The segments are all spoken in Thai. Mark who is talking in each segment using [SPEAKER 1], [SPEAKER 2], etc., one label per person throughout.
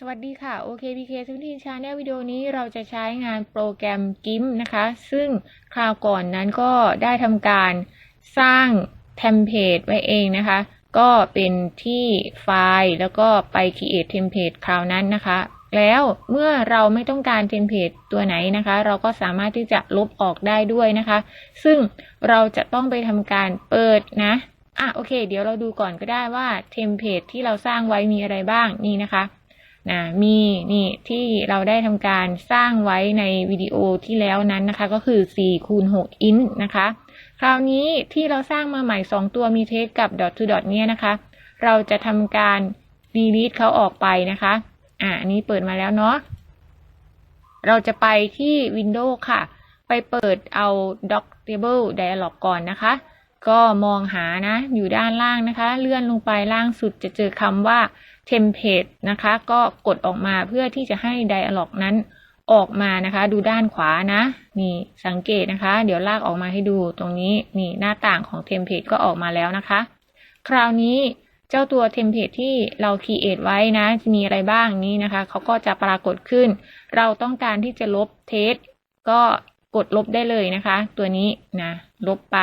[SPEAKER 1] สวัสดีค่ะ OKPK 17 Channel วิดีโอนี้เราจะใช้งานโปรแกรม GIMP นะคะ ซึ่งคราวก่อนนั้นก็ได้ทำการสร้างเทมเพลตไว้เองนะคะ ก็เป็นที่ไฟล์แล้วก็ไป create template คราวนั้นนะคะ แล้วเมื่อเราไม่ต้องการเทมเพลตตัวไหนนะคะ เราก็สามารถที่จะลบออกได้ด้วยนะคะ ซึ่งเราจะต้องไปทำการเปิดนะอะโอเค เดี๋ยวเราดูก่อนก็ได้ว่าเทมเพลตที่เราสร้างไว้มีอะไรบ้างนี่นะคะ นะมีนี่ที่เราได้ทำการสร้างไว้ในวิดีโอที่แล้วนั้นนะคะ ก็คือ4คูณ6อินนะคะ คราวนี้ที่เราสร้างมาใหม่ 2 ตัวมีเทสกับ dot to dot เนี่ยนะคะ เราจะทำการ delete เขาออกไปนะคะ อ่าอันนี้เปิดมาแล้วเนาะเราจะไปที่ Windows ค่ะ ไปเปิดเอา Doc Table Dialog ก่อนนะคะ ก็มองหานะ อยู่ด้านล่างนะคะ เลื่อนลงไปล่างสุดจะเจอคำว่า Template นะคะ ก็กดออกมาเพื่อที่จะให้ Dialog นั้นออกมานะคะ ดูด้านขวานะ นี่สังเกตนะคะ เดี๋ยวลากออกมาให้ดูตรงนี้นี่หน้าต่างของ Template ก็ออกมาแล้วนะคะ คราวนี้เจ้าตัว Template ที่เรา create ไว้นะจะมีอะไรบ้างนี้นะคะเขาก็จะปรากฏขึ้น เราต้องการที่จะลบเทสก็กดลบได้เลยนะคะ ตัวนี้นะ ลบไป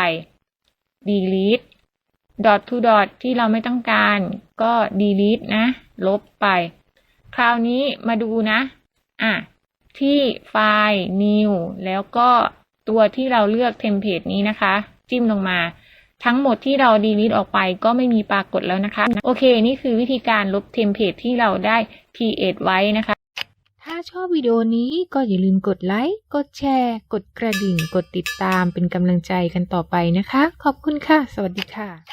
[SPEAKER 1] delete dot to dot ที่เราไม่ต้องการก็ delete นะ ลบไป คราวนี้มาดูนะ อะ ที่ไฟล์ new แล้วก็ตัวที่เราเลือกเทมเพลตนี้นะคะ จิ้มลงมา ทั้งหมดที่เรา delete ออกไปก็ไม่มีปรากฏแล้วนะคะ โอเค นี่คือวิธีการลบเทมเพลตที่เราได้ create ไว้นะคะ
[SPEAKER 2] ชอบวิดีโอนี้ก็อย่าลืมกดไลค์ กดแชร์ กดกระดิ่ง กดติดตามเป็นกำลังใจกันต่อไปนะคะ ขอบคุณค่ะ สวัสดีค่ะ